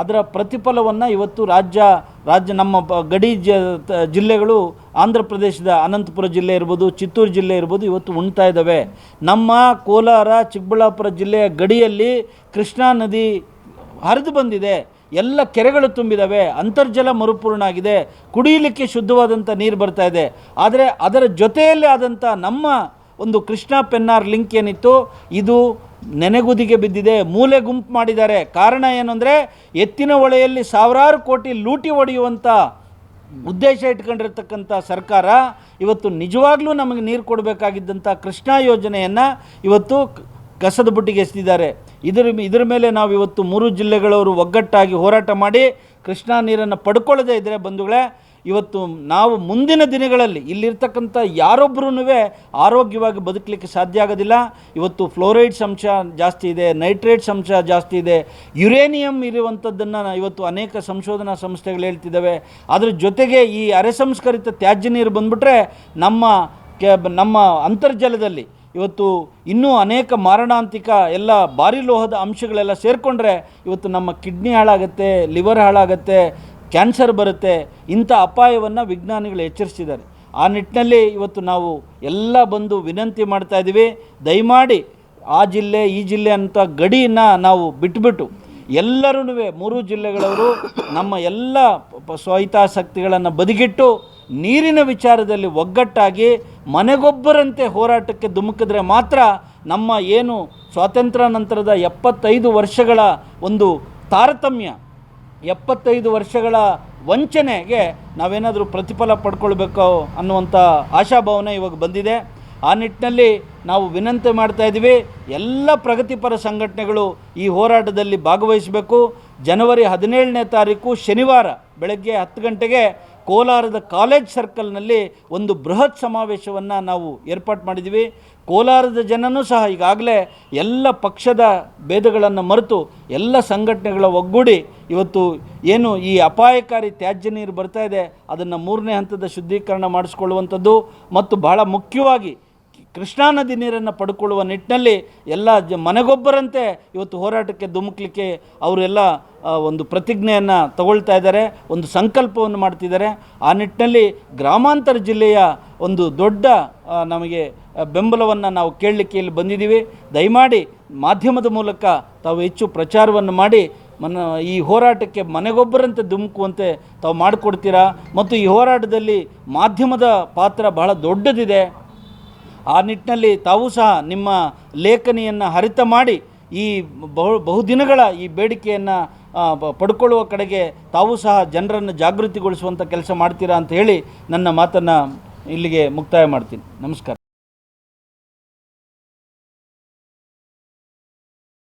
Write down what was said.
ಅದರ ಪ್ರತಿಫಲವನ್ನು ಇವತ್ತು ರಾಜ್ಯ ರಾಜ್ಯ ನಮ್ಮ ಗಡಿ ಜಿಲ್ಲೆಗಳು, ಆಂಧ್ರ ಪ್ರದೇಶದ ಅನಂತಪುರ ಜಿಲ್ಲೆ ಇರ್ಬೋದು, ಚಿತ್ತೂರು ಜಿಲ್ಲೆ ಇರ್ಬೋದು ಇವತ್ತು ಉಣ್ತಾ ಇದ್ದಾವೆ ನಮ್ಮ ಕೋಲಾರ, ಚಿಕ್ಕಬಳ್ಳಾಪುರ ಜಿಲ್ಲೆಯ ಗಡಿಯಲ್ಲಿ ಕೃಷ್ಣಾ ನದಿ ಹರಿದು ಬಂದಿದೆ. ಎಲ್ಲ ಕೆರೆಗಳು ತುಂಬಿದ್ದಾವೆ ಅಂತರ್ಜಲ ಮರುಪೂರ್ಣ ಆಗಿದೆ. ಕುಡಿಯಲಿಕ್ಕೆ ಶುದ್ಧವಾದಂಥ ನೀರು ಬರ್ತಾ ಇದೆ. ಆದರೆ ಅದರ ಜೊತೆಯಲ್ಲಿ ಆದಂಥ ನಮ್ಮ ಒಂದು ಕೃಷ್ಣ ಪೆನ್ನಾರ್ ಲಿಂಕ್ ಏನಿತ್ತು? ಇದು ನೆನೆಗುದಿಗೆ ಬಿದ್ದಿದೆ, ಮೂಲೆ ಗುಂಪು ಮಾಡಿದ್ದಾರೆ. ಕಾರಣ ಏನಂದರೆ, ಎತ್ತಿನ ಹೊಳೆಯಲ್ಲಿ ಸಾವಿರಾರು ಕೋಟಿ ಲೂಟಿ ಹೊಡೆಯುವಂಥ ಉದ್ದೇಶ ಇಟ್ಕೊಂಡಿರ್ತಕ್ಕಂಥ ಸರ್ಕಾರ ಇವತ್ತು ನಿಜವಾಗ್ಲೂ ನಮಗೆ ನೀರು ಕೊಡಬೇಕಾಗಿದ್ದಂಥ ಕೃಷ್ಣಾ ಯೋಜನೆಯನ್ನು ಇವತ್ತು ಕಸದ ಬುಟ್ಟಿಗೆ ಎಸೆದಿದ್ದಾರೆ ಇದರ ಇದರ ಮೇಲೆ ನಾವು ಇವತ್ತು ಮೂರು ಜಿಲ್ಲೆಗಳವರು ಒಗ್ಗಟ್ಟಾಗಿ ಹೋರಾಟ ಮಾಡಿ ಕೃಷ್ಣಾ ನೀರನ್ನು ಪಡ್ಕೊಳ್ಳದೇ ಇದ್ದರೆ ಬಂಧುಗಳೇ ಇವತ್ತು ನಾವು ಮುಂದಿನ ದಿನಗಳಲ್ಲಿ ಇಲ್ಲಿರ್ತಕ್ಕಂಥ ಯಾರೊಬ್ಬರೂ ಆರೋಗ್ಯವಾಗಿ ಬದುಕಲಿಕ್ಕೆ ಸಾಧ್ಯ ಆಗೋದಿಲ್ಲ. ಇವತ್ತು ಫ್ಲೋರೈಡ್ಸ್ ಅಂಶ ಜಾಸ್ತಿ ಇದೆ, ನೈಟ್ರೇಟ್ಸ್ ಅಂಶ ಜಾಸ್ತಿ ಇದೆ. ಯುರೇನಿಯಂ ಇರುವಂಥದ್ದನ್ನು ಇವತ್ತು ಅನೇಕ ಸಂಶೋಧನಾ ಸಂಸ್ಥೆಗಳು ಹೇಳ್ತಿದ್ದಾವೆ. ಅದರ ಜೊತೆಗೆ ಈ ಅರೆಸಂಸ್ಕರಿತ ತ್ಯಾಜ್ಯ ನೀರು ಬಂದುಬಿಟ್ರೆ ನಮ್ಮ ನಮ್ಮ ಅಂತರ್ಜಲದಲ್ಲಿ ಇವತ್ತು ಇನ್ನೂ ಅನೇಕ ಮಾರಣಾಂತಿಕ ಎಲ್ಲ ಭಾರಿ ಲೋಹದ ಅಂಶಗಳೆಲ್ಲ ಸೇರಿಕೊಂಡ್ರೆ ಇವತ್ತು ನಮ್ಮ ಕಿಡ್ನಿ ಹಾಳಾಗುತ್ತೆ, ಲಿವರ್ ಹಾಳಾಗುತ್ತೆ ಕ್ಯಾನ್ಸರ್ ಬರುತ್ತೆ, ಇಂಥ ಅಪಾಯವನ್ನು ವಿಜ್ಞಾನಿಗಳು ಎಚ್ಚರಿಸಿದ್ದಾರೆ ಆ ನಿಟ್ಟಿನಲ್ಲಿ ಇವತ್ತು ನಾವು ಎಲ್ಲ ಬಂದು ವಿನಂತಿ ಮಾಡ್ತಾ ಇದ್ದೀವಿ. ದಯಮಾಡಿ ಆ ಜಿಲ್ಲೆ, ಈ ಜಿಲ್ಲೆ ಅಂತ ಗಡಿಯನ್ನು ನಾವು ಬಿಟ್ಬಿಟ್ಟು ಎಲ್ಲರೂ ಮೂರು ಜಿಲ್ಲೆಗಳವರು ನಮ್ಮ ಎಲ್ಲ ಸ್ವಹಿತಾಸಕ್ತಿಗಳನ್ನು ಬದಿಗಿಟ್ಟು ನೀರಿನ ವಿಚಾರದಲ್ಲಿ ಒಗ್ಗಟ್ಟಾಗಿ ಮನೆಗೊಬ್ಬರಂತೆ ಹೋರಾಟಕ್ಕೆ ಧುಮುಕಿದ್ರೆ ಮಾತ್ರ ನಮ್ಮ ಏನು ಸ್ವಾತಂತ್ರ್ಯ ನಂತರದ ಎಪ್ಪತ್ತೈದು ವರ್ಷಗಳ ಒಂದು ತಾರತಮ್ಯ ಎಪ್ಪತ್ತೈದು ವರ್ಷಗಳ ವಂಚನೆಗೆ ನಾವೇನಾದರೂ ಪ್ರತಿಫಲ ಪಡ್ಕೊಳ್ಬೇಕು ಅನ್ನುವಂಥ ಆಶಾಭಾವನೆ ಇವಾಗ ಬಂದಿದೆ. ಆ ನಿಟ್ಟಿನಲ್ಲಿ ನಾವು ವಿನಂತಿ ಮಾಡ್ತಾ ಇದ್ದೀವಿ. ಎಲ್ಲ ಪ್ರಗತಿಪರ ಸಂಘಟನೆಗಳು ಈ ಹೋರಾಟದಲ್ಲಿ ಭಾಗವಹಿಸಬೇಕು. ಜನವರಿ ಹದಿನೇಳನೇ ತಾರೀಕು ಶನಿವಾರ ಬೆಳಗ್ಗೆ ಹತ್ತು ಗಂಟೆಗೆ ಕೋಲಾರದ ಕಾಲೇಜ್ ಸರ್ಕಲ್ನಲ್ಲಿ ಒಂದು ಬೃಹತ್ ಸಮಾವೇಶವನ್ನು ನಾವು ಏರ್ಪಾಟ್ ಮಾಡಿದ್ದೀವಿ ಕೋಲಾರದ ಜನನೂ ಸಹ ಈಗಾಗಲೇ ಎಲ್ಲ ಪಕ್ಷದ ಭೇದಗಳನ್ನು ಮರೆತು ಎಲ್ಲ ಸಂಘಟನೆಗಳ ಒಗ್ಗೂಡಿ ಇವತ್ತು ಏನು ಈ ಅಪಾಯಕಾರಿ ತ್ಯಾಜ್ಯ ನೀರು ಬರ್ತಾ ಇದೆ, ಅದನ್ನು ಮೂರನೇ ಹಂತದ ಶುದ್ಧೀಕರಣ ಮಾಡಿಸ್ಕೊಳ್ಳುವಂಥದ್ದು ಮತ್ತು ಬಹಳ ಮುಖ್ಯವಾಗಿ ಕೃಷ್ಣಾ ನದಿ ನೀರನ್ನು ಪಡ್ಕೊಳ್ಳುವ ನಿಟ್ಟಿನಲ್ಲಿ ಎಲ್ಲ ಜ ಮನೆಗೊಬ್ಬರಂತೆ ಇವತ್ತು ಹೋರಾಟಕ್ಕೆ ಧುಮುಕ್ಲಿಕ್ಕೆ ಅವರೆಲ್ಲ ಒಂದು ಪ್ರತಿಜ್ಞೆಯನ್ನು ತಗೊಳ್ತಾ ಇದ್ದಾರೆ, ಒಂದು ಸಂಕಲ್ಪವನ್ನು ಮಾಡ್ತಿದ್ದಾರೆ. ಆ ನಿಟ್ಟಿನಲ್ಲಿ ಗ್ರಾಮಾಂತರ ಜಿಲ್ಲೆಯ ಒಂದು ದೊಡ್ಡ ನಮಗೆ ಬೆಂಬಲವನ್ನು ನಾವು ಕೇಳಲಿಕ್ಕೆ ಇಲ್ಲಿ ಬಂದಿದ್ದೀವಿ. ದಯಮಾಡಿ ಮಾಧ್ಯಮದ ಮೂಲಕ ತಾವು ಹೆಚ್ಚು ಪ್ರಚಾರವನ್ನು ಮಾಡಿ, ಮನ, ಈ ಹೋರಾಟಕ್ಕೆ ಮನೆಗೊಬ್ಬರಂತೆ ಧುಮುಕುವಂತೆ ತಾವು ಮಾಡಿಕೊಡ್ತೀರಾ? ಮತ್ತು ಈ ಹೋರಾಟದಲ್ಲಿ ಮಾಧ್ಯಮದ ಪಾತ್ರ ಬಹಳ ದೊಡ್ಡದಿದೆ. ಆ ನಿಟ್ಟಿನಲ್ಲಿ ತಾವು ಸಹ ನಿಮ್ಮ ಲೇಖನಿಯನ್ನು ಹರಿತ ಮಾಡಿ ಈ ಬಹು, ಬಹುದಿನಗಳ ಈ ಬೇಡಿಕೆಯನ್ನು ಪಡ್ಕೊಳ್ಳುವ ಕಡೆಗೆ ತಾವು ಸಹ ಜನರನ್ನು ಜಾಗೃತಿಗೊಳಿಸುವಂಥ ಕೆಲಸ ಮಾಡ್ತೀರಾ ಅಂತ ಹೇಳಿ ನನ್ನ ಮಾತನ್ನು ಇಲ್ಲಿಗೆ ಮುಕ್ತಾಯ ಮಾಡ್ತೀನಿ. ನಮಸ್ಕಾರ.